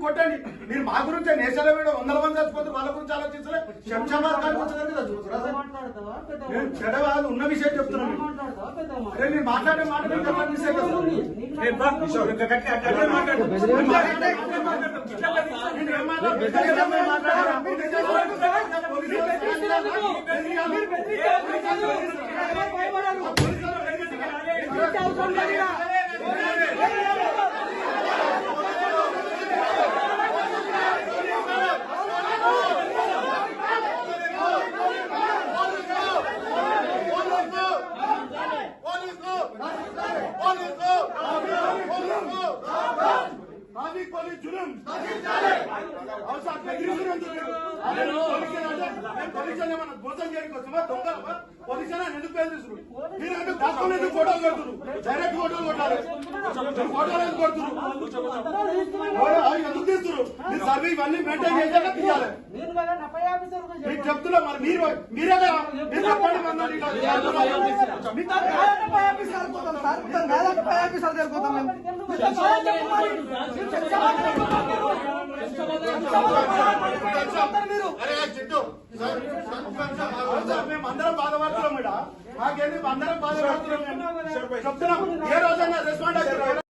కొట్టండి మీరు మా గురించి నేషనల్ మీద వందల మంది చచ్చిపోతే వాళ్ళ గురించి ఆలోచించలే శంషాబాద్ గారి గురించి చచ్చిపోతారా నేను చెడవాళ్ళు ఉన్న విషయం చెప్తున్నాను అరే నేను మాట్లాడే మాట చెప్పండి మిస్టేక్ కదా సార్? ఏ బా, కిషోర్, ఇంకా గట్టిగా అట్లా మాట్లాడు. నేను మాట్లాడే- నేను ఏం మాట్లాడు- నిజంగా నేను మాట్లాడాను. మీరు నిజంగా మాట్లాడారు. పోలీసులు బెదిరిస్తున్నారు. అరే పోలీసులు మోసం చేయడానికి వచ్చావా? దొంగలవా? పోలీసులు అని ఎందుకు బెదిరిస్తున్నారు? మీరు అంటే దాచుకొని ఎందుకు ఫోటోలు కొడుతున్నారు? డైరెక్ట్ ఫోటోలు కొట్టాలి. ఫోటోలు ఎందుకు అవి ఎందుకు తీస్తున్నారు? మీరు సర్వీ ఇవన్నీ మెయింటైన్ చేశాక తీయాలి. మీకు చెప్తున్నా మరి మీరు మీరే మీరు చెప్పండి ఆఫీసర్ అనుకుంటాం మేము దాదాపు మేము. అందరం బాధపడుతున్నాం మాకేంది అందరం బాధపడుతున్నాం చెప్తున్నాం. ఏ రోజైనా రెస్పాండ్